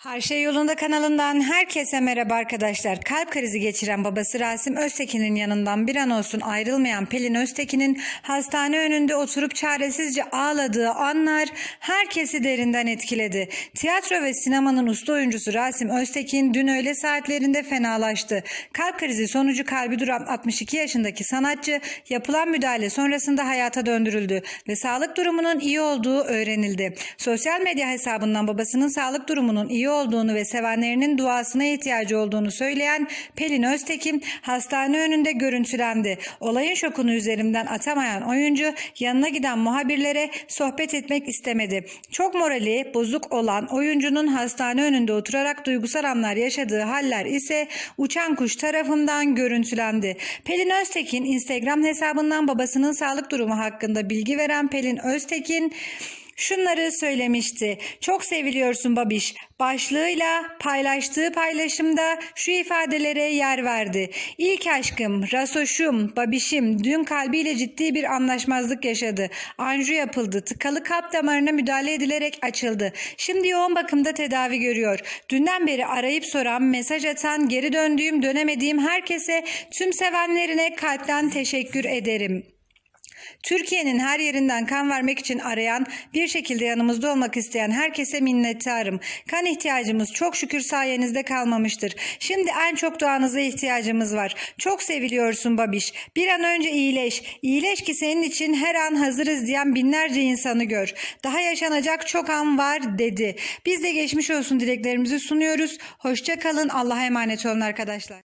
Her şey yolunda kanalından herkese merhaba arkadaşlar. Kalp krizi geçiren babası Rasim Öztekin'in yanından bir an olsun ayrılmayan Pelin Öztekin'in hastane önünde oturup çaresizce ağladığı anlar herkesi derinden etkiledi. Tiyatro ve sinemanın usta oyuncusu Rasim Öztekin dün öğle saatlerinde fenalaştı. Kalp krizi sonucu kalbi duran 62 yaşındaki sanatçı yapılan müdahale sonrasında hayata döndürüldü ve sağlık durumunun iyi olduğu öğrenildi. Sosyal medya hesabından babasının sağlık durumunun iyi olduğunu ve sevenlerinin duasına ihtiyacı olduğunu söyleyen Pelin Öztekin hastane önünde görüntülendi. Olayın şokunu üzerimden atamayan oyuncu yanına giden muhabirlere sohbet etmek istemedi. Çok morali bozuk olan oyuncunun hastane önünde oturarak duygusal anlar yaşadığı haller ise uçan kuş tarafından görüntülendi. Pelin Öztekin Instagram hesabından babasının sağlık durumu hakkında bilgi veren Pelin Öztekin şunları söylemişti. Çok seviliyorsun babiş. Başlığıyla paylaştığı paylaşımda şu ifadelere yer verdi. İlk aşkım, rasoşum, babişim dün kalbiyle ciddi bir anlaşmazlık yaşadı. Anju yapıldı. Tıkalı kalp damarına müdahale edilerek açıldı. Şimdi yoğun bakımda tedavi görüyor. Dünden beri arayıp soran, mesaj atan, geri döndüğüm, dönemediğim herkese, tüm sevenlerine kalpten teşekkür ederim. Türkiye'nin her yerinden kan vermek için arayan, bir şekilde yanımızda olmak isteyen herkese minnettarım. Kan ihtiyacımız çok şükür sayenizde kalmamıştır. Şimdi en çok duanıza ihtiyacımız var. Çok seviliyorsun babiş. Bir an önce iyileş. İyileş ki senin için her an hazırız diyen binlerce insanı gör. Daha yaşanacak çok an var dedi. Biz de geçmiş olsun dileklerimizi sunuyoruz. Hoşça kalın. Allah'a emanet olun arkadaşlar.